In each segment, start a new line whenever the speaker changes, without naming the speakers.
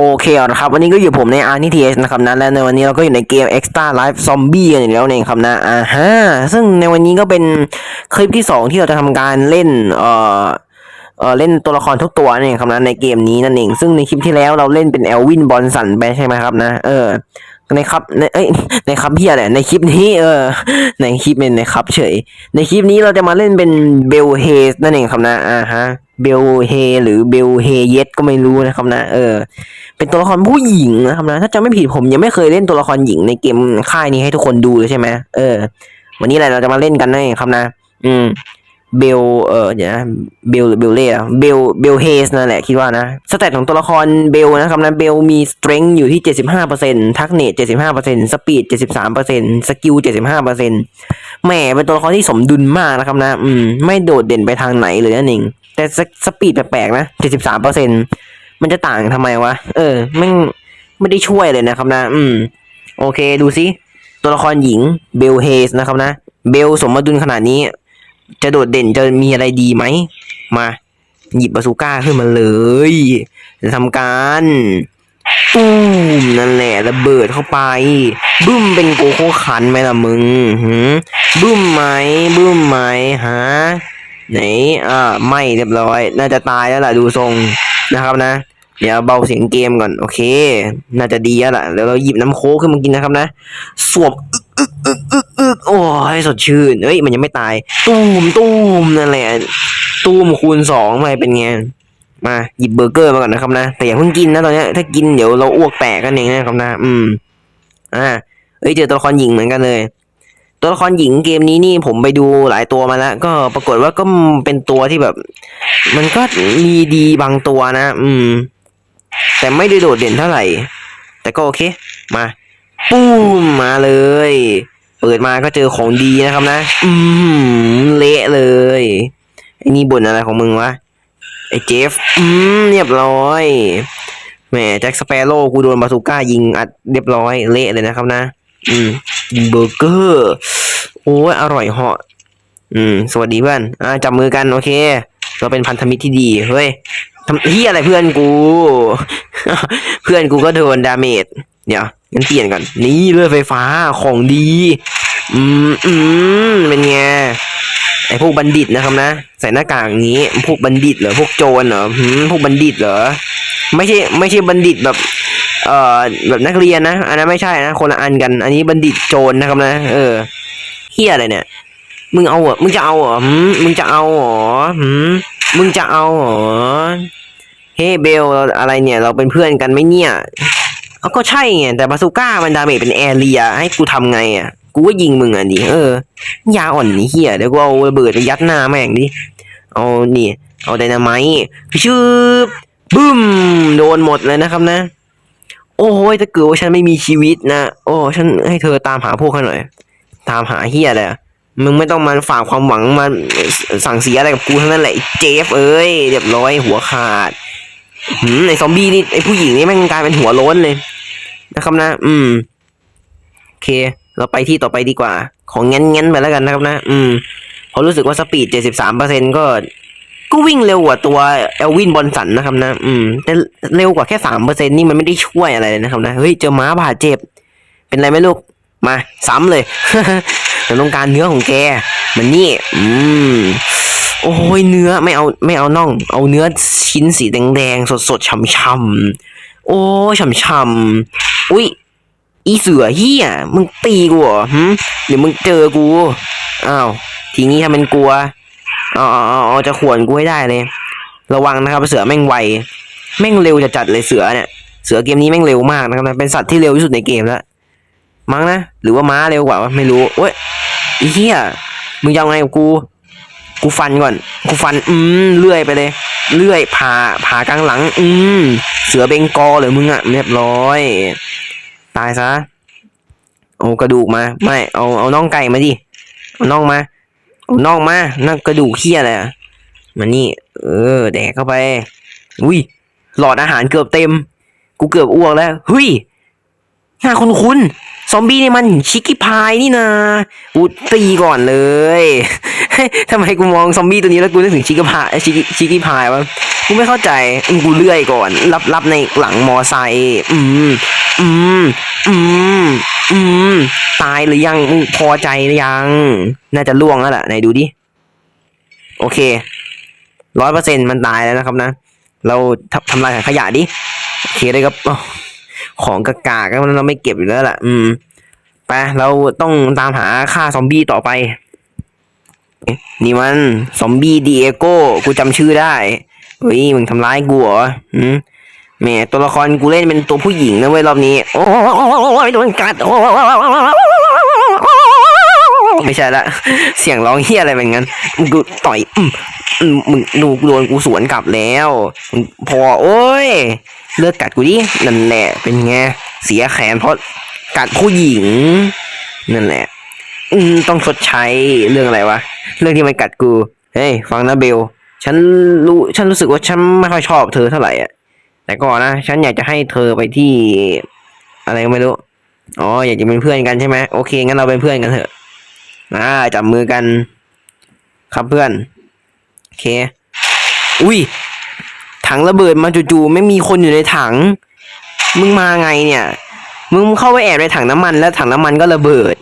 โอเคเอาละครับวันนี้ก็อยู่ผมใน r t t s นะครับนะและในวันนี้เราก็อยู่ในเกม Extra Life Zombie กันอีกแล้วเนี่ยครับนะอ่าฮะซึ่งในวันนี้ก็เป็นคลิปที่สองที่เราจะทำการเล่นเอ่อเอ่อเล่นตัวละครทุกตัวเนี่ยครับนะในเกมนี้นั่นเองซึ่งในคลิปที่แล้วเราเล่นเป็นเอลวินบอลสันไปใช่ไหมครับนะเออในครับในเอ้ยในครับเฮียแหละในคลิปนี้เออในคลิปเป็นในครับเฉย ในคลิปนี้เราจะมาเล่นเป็นเบลเฮสนั่นเองครับนะอ่าฮะ เบลเฮหรือเบลเฮเยสก็ไม่รู้นะครับนะ เออ เป็นตัวละครผู้หญิงนะครับนะ ถ้าจำไม่ผิดผมยังไม่เคยเล่นตัวละครหญิงในเกมค่ายนี้ให้ทุกคนดูเลยใช่ไหมเออ วันนี้แหละเราจะมาเล่นกันนะครับนะ อืม เบลเออเดี๋ยวนะเบลหรือเบลเล่อะเบลเบลเฮสนั่นแหละคิดว่านะสเตตของตัวละครเบลนะครับนะเบลมี strength อยู่ที่ 75%ทักเนต75%สปีด73%สกิล75%แหมเป็นตัวละครที่สมดุลมากนะครับนะอืมไม่โดดเด่นไปทางไหนเลยนั่นเองแต่สปีดแปลกๆนะ 73%มันจะต่างทำไมวะ เออไม่ไม่ได้ช่วยเลยนะครับนะ อืม โอเคดูสิตัวละครหญิงเบลเฮสนะครับนะ เบลสมดุลขนาดนี้ จะโดดเด่นจะมีอะไรดีไหม มา หยิบบาซูก้าขึ้นมาเลยจะทำการตูมนั่นแหละระเบิดเข้าไปบึ้มเป็นโกโก้คันไหมล่ะมึงหืมบึ้มไหมบึ้มไหมฮะไหนอ่าไม่เรียบร้อย น่าจะตายแล้วล่ะดูทรงนะครับนะ เดี๋ยวเบาเสียงเกมก่อน โอเค น่าจะดีแล้วล่ะเดี๋ยวเราหยิบน้ำโค้กขึ้นมากินนะครับนะ สวบอึกอึกอึกอึก โอ้ยสดชื่นเฮ้ยมันยังไม่ตาย ตูมตูมนั่นแหละตูมคูณสองไปเป็นไงมาหยิบเบอร์เกอร์มาก่อนนะครับนะแต่อย่าเพิ่งกินนะตอนนี้ถ้ากินเดี๋ยวเราอ้วกแตกกันเองนะครับนะอืม อ่าเฮ้ยเจอตัวละครหญิงเหมือนกันเลย ตัวละครหญิงเกมนี้นี่ผมไปดูหลายตัวมาแล้ว ก็ปรากฏว่าก็เป็นตัวที่แบบ มันก็มีดีบางตัวนะ อืม แต่ไม่ได้โดดเด่นเท่าไหร่ แต่ก็โอเค มาปุ้มมาเลย เปิดมาก็เจอของดีนะครับนะ อืมเละเลยไอ้นี่บ่นอะไรของมึงวะไอ้เจฟ อืมเรียบร้อยแหมแจ็คสเปโร่กูโดนบาซูก้ายิงอัดเรียบร้อยเละเลยนะครับนะ อืมเบอร์เกอร์โอ้ยอร่อยเหาะอืม สวัสดีเพื่อนอ่าจับมือกัน โอเค เราเป็นพันธมิตรที่ดี เฮ้ยทำเฮียอะไรเพื่อนกู เพื่อนกูก็โดนดาเมจเดี๋ยว งั้นเปลี่ยนก่อน นี่เลือดไฟฟ้าของดี อืมอืมเป็นไงไอพวกบัณฑิตนะครับนะ ใส่หน้ากากอย่างนี้ พวกบัณฑิตเหรอพวกโจรเหรอหืมพวกบัณฑิตเหรอไม่ใช่ไม่ใช่บัณฑิตแบบ เอ่อแบบนักเรียนนะ อันนั้นไม่ใช่นะคนละอันกัน อันนี้บัณฑิตโจรนะครับนะ เออเฮียอะไรเนี่ย มึงเอาเหรอมึงจะเอาเหรอหืมมึงจะเอาเหรอหืมมึงจะเอาเหรอเฮ้เบลเราอะไรเนี่ย เราเป็นเพื่อนกันไหมเนี่ย เอาก็ใช่ไงแต่บาซูก้ามันดาเมจเป็นแอเรียให้กูทำไงอะกูก็ยิงมึงอะดิเออยาอ่อนนี่เฮียเดี๋ยวกูเอาระเบิดไปยัดหน้าแม่งดิเอานี่ เอาไดนาไมต์ชืบบึ้มโดนหมดเลยนะครับนะ โอ้ยถ้าเกิดว่าฉันไม่มีชีวิตนะโอ้ฉันให้เธอตามหาพวกเขาหน่อย ตามหาเฮียอะไรอะมึงไม่ต้องมาฝากความหวังมาสั่งเสียอะไรกับกูทั้งนั้นแหละเจฟเอ้ยเรียบร้อยหัวขาด หืมไอซอมบี้นี่ไอผู้หญิงนี่แม่งกลายเป็นหัวโล้นเลย นะครับนะ อืมโอเค เราไปที่ต่อไปดีกว่า ของเงี้ยนๆไปแล้วกันนะครับนะ อืมเพราะรู้สึกว่าสปีด73เปอร์เซ็นก็ก็วิ่งเร็วกว่าตัวเอลวินบอลสันนะครับนะ อืม แต่เร็วกว่าแค่สามเปอร์เซ็นนี่มันไม่ได้ช่วยอะไรเลยนะครับนะ เฮ้ย เจอม้าบาดเจ็บ เป็นไรไหมลูก มา ซ้ำเลยเราต้องการเนื้อของแก มันนี่ อืม โอ้ยเนื้อไม่เอาไม่เอาน่อง เอาเนื้อชิ้นสีแดงๆสดๆช่ำๆโอ้ยช่ำๆอุ้ยอีเสือเฮียมึงตีกูเหรอหึเดี๋ยวมึงเจอกูอ้าวทีนี้ทำเป็นกลัวเอาเอาเอาเอจะขวนกูให้ได้เลย ระวังนะครับ เสือแม่งไวแม่งเร็วจะจัดเลยเสือเนี่ย เสือเกมนี้แม่งเร็วมากนะครับเป็นสัตว์ที่เร็วที่สุดในเกมแล้วมั้งนะหรือว่าม้าเร็วกว่าไม่รู้เว้ยอีเหี้ยมึงจะเอาไงกับกู กูฟันก่อน กูฟัน อืมเลื่อยไปเลย เลื่อยผ่าผ่ากลางหลัง อืมเสือเบงกอเหรือมึงอะเรียบร้อย ตายซะ เอากระดูกมา ไม่ เอา เอาน่องไก่มาดิ เอาน่องมา เอาน่องมา นั่นกระดูกเขี้ยอะไรอะมานี่ เออ แดกเข้าไป อุ้ย หลอดอาหารเกือบเต็ม กูเกือบอ้วกแล้ว เฮ้ยหน้าคุ้นๆ ซอมบี้เนี่ยมันชิคกี้พายนี่นะกูตีก่อนเลยทำไมกูมองซอมบี้ตัวนี้แล้วกูนึกถึงชิคกี้พายชิคกี้ชิคกี้พายวะกูไม่เข้าใจกูเลื่อยก่อน รับรับในหลังมอไซค์อืมอืมอืมอืมตายหรือยังพอใจหรือยัง น่าจะล่วงแล้วแหละไหนดูดิโอเคร้อยเปอร์เซ็นต์มันตายแล้วนะครับนะ เราทำทำลายถังขยะดิโอเคเลยครับ ของกากาก็เราไม่เก็บอยู่แล้วล่ะ อืม ไป เราต้องตามหาฆ่าซอมบี้ต่อไป นี่มันซอมบี้ดีเอโก้ กูจำชื่อได้ เฮ้ย มึงทำร้ายกูเหรออืมแม่ตัวละครกูเล่นเป็นตัวผู้หญิงนะเว้ยรอบนี้ โอ้ยโดนกัด โอ้ ไม่ใช่ละ เสียงร้องเฮียอะไรแบบนั้นมึงกูต่อยอืมอืมมึงดูโดนกูสวนกลับแล้วพอโอ้ย เลือกกัดกูดินั่นแหละเป็นไงเสียแขนเพราะกัดผู้หญิง นั่นแหละ อืมต้องชดใช้เรื่องอะไรวะเรื่องที่มันกัดกูเฮ้ยฟังนะเบลฉันรู้ฉันรู้สึกว่าฉันไม่ค่อยชอบเธอเท่าไหร่อะแต่ก่อนนะฉันอยากจะให้เธอไปที่ อะไรก็ไม่รู้อ๋ออยากจะเป็นเพื่อนกันใช่ไหมโอเคงั้นเราเป็นเพื่อนกันเถอะ อ่าจับมือกัน ครับเพื่อนโอเค อุ้ย ถังระเบิดมาจู่ๆไม่มีคนอยู่ในถัง มึงมาไงเนี่ย มึงเข้าไปแอบในถังน้ำมันแล้วถังน้ำมันก็ระเบิด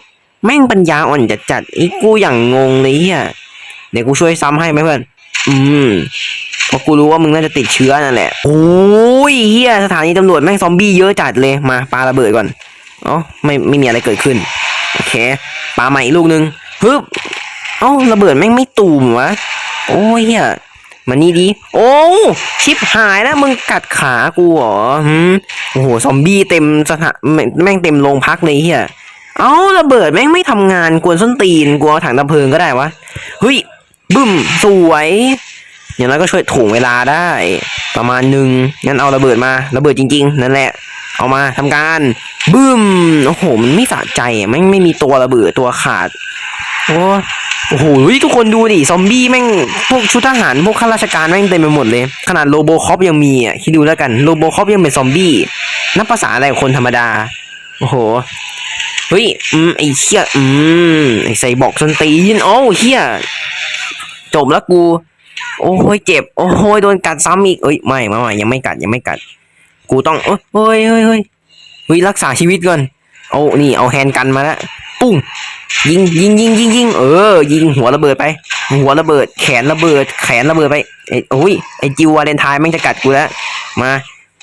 แม่งปัญญาอ่อนจัดจัดๆไอ้กูอย่างงงเลยเฮียเดี๋ยวกูช่วยซ้ำให้ไหมเพื่อน อืมเพราะกูรู้ว่ามึงน่าจะติดเชื้อนั่นแหละ โอ้ยเฮียสถานีตำรวจแม่งซอมบี้เยอะจัดเลย มาปาระเบิดก่อนอ๋อไม่ไม่มีอะไรเกิดขึ้น เคปาใหม่อีกลูกนึงฮึบเอ้าระเบิดแม่งไม่ตูมวะโอ้ยเฮียมานี่ดี โอ้ชิปหายแล้วมึงกัดขากูเหรอหืมโอ้โหซอมบี้เต็มสถานแม่งเต็มโรงพักเลยเฮียเอ้าระเบิดแม่งไม่ทำงานกวนส้นตีนกลัวถังดับเพลิงก็ได้วะเฮ้ยบึ้มสวยอย่างนั้นก็ช่วยถ่วงเวลาได้ ประมาณหนึ่งงั้นเอาระเบิดมาระเบิดจริง ๆ นั่นแหละ เอามาทำการบึ้มโอ้โหมันไม่สะใจอะแม่งไม่มีตัวระเบิดตัวขาด โอ้โอ้โหทุกคนดูดิซอมบี้แม่งพวกชุดทหารพวกข้าราชการแม่งเต็มไปหมดเลย ขนาดโลโบคอปยังมีอะคิดดูแล้วกันโลโบคอปยังเป็นซอมบี้นับภาษาอะไรคนธรรมดา โอ้โหเฮ้ยอืมไอ้เหี้ยอืมไอ้ใส่บอกสนตีนโอ้เหี้ยจบแล้วกู โอ้ยเจ็บ โอ้ยโดนกัดซ้ำอีกเอ้ยไม่ไม่ไม่ยังไม่กัดยังไม่กัด กูต้องเอ้ยเฮ้ยเฮ้ยเฮ้ยเฮ้ยรักษาชีวิตก่อน เอานี่เอาแฮนกันมาล้วปุ้งยิงยิงยิงยิงยิงเออ ยิงหัวระเบิดไป หัวระเบิด แขนระเบิด แขนระเบิดไปไอ้โอ้ยไอ้จิววาเลนไทน์แม่งจะกัดกูแล้วมา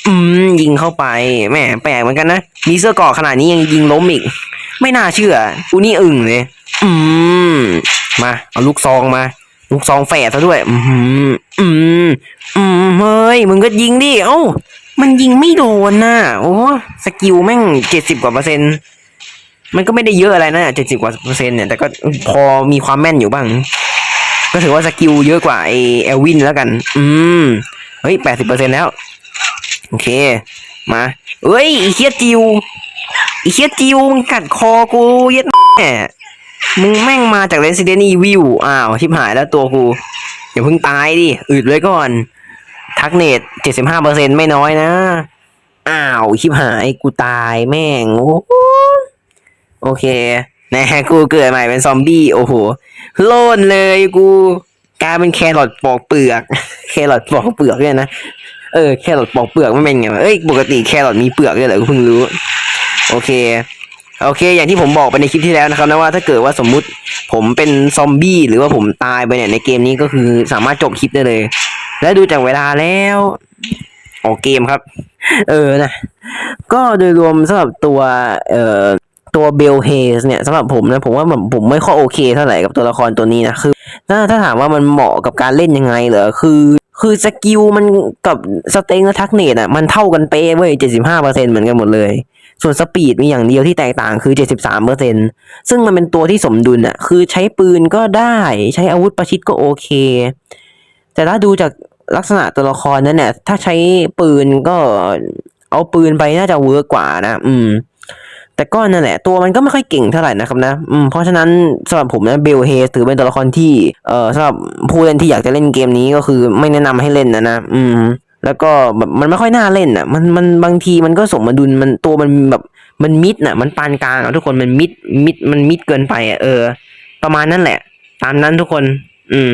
อืมยิงเข้าไปแหม่แปลกเหมือนกันนะมีเสื้อกราะขนาดนี้ยังยิงล้มอีก ไม่น่าเชื่อกูนี่อึ่งเลยอืมมาเอาลูกซองมา ลูกซองแฝดซะด้วย อืมอืมอืมเฮ้ยมึงก็ยิงดิเอ้า มันยิงไม่โดนน่ะ โอ้สกิลแม่งเจ็ดสิบกว่าเปอร์เซ็นต์มันก็ไม่ได้เยอะอะไรนะเจ็ดสิบกว่าเปอร์เซ็นต์เนี่ย แต่ก็พอมีความแม่นอยู่บ้าง ก็ถือว่าสกิลเยอะกว่าไอเอลวินแล้วกัน อืม เฮ้ยแปดสิบเปอร์เซ็นต์แล้ว โอเค มา เอ้ยอีเคียจิวอีเคียจิวมึงกัดคอกูเย็ดแม่มึงแม่งมาจาก Resident Evil อ้าวชิบหายแล้วตัวกูอย่าเพิ่งตายดิอืดไว้ก่อน ทักเนตเจ็ดสิบห้าเปอร์เซ็นไม่น้อยนะ อ้าวชิบหายกูตายแม่ง โอ้โหโอเคนะกูเกิดใหม่เป็นซอมบี้ โอ้โห โล่นเลยกูกลายเป็นแครอทปอกเปลือก แครอทปอกเปลือกเนี่ยนะ เออ แครอทปอกเปลือกไม่เป็นไงเอ้ย ปกติแครอทมีเปลือกด้วยเหรอกูเพิ่งรู้ โอเคโอเค อย่างที่ผมบอกไปในคลิปที่แล้วนะครับนะว่าถ้าเกิดว่าสมมุติผมเป็นซอมบี้หรือว่าผมตายไปเนี่ยในเกมนี้ก็คือสามารถจบคลิปได้เลย และดูจากเวลาแล้วออกเกมครับ เออนะ ก็โดยรวมสำหรับตัวเอ่อตัวเบลเฮสเนี่ยสำหรับผมนะผมว่าผมไม่ค่อยโอเคเท่าไหร่กับตัวละครตัวนี้นะคือถ้าถ้าถามว่ามันเหมาะกับการเล่นยังไงเหรอคือ คือสกิลมันกับสเต็งและทักเนตอะมันเท่ากันเป๊ะเว้ยเจ็ดสิบห้าเปอร์เซ็นเหมือนกันหมดเลย ส่วนสปีดมีอย่างเดียวที่แตกต่างคือเจ็ดสิบสามเปอร์เซ็นซึ่งมันเป็นตัวที่สมดุลอะคือใช้ปืนก็ได้ ใช้อาวุธประชิดก็โอเค แต่ถ้าดูจากลักษณะตัวละครนั้นเนี่ย ถ้าใช้ปืนก็เอาปืนไปน่าจะเวิร์กกว่านะ อืม แต่ก็นั่นแหละ ตัวมันก็ไม่ค่อยเก่งเท่าไหร่นะครับนะ อืม เพราะฉะนั้นสำหรับผมนะเบลเฮสถือเป็นตัวละครที่ เอ่อสำหรับผู้เล่นที่อยากจะเล่นเกมนี้ก็คือไม่แนะนำให้เล่นนะนะ อืม แล้วก็แบบมันไม่ค่อยน่าเล่นอะ มันมันบางทีมันก็สมดุลมันตัวมันแบบมันมิดน่ะ มันปานกลางอะทุกคนมันมิดมิดมันมิดเกินไปอะเออ ประมาณนั้นแหละ ตามนั้นทุกคน อืม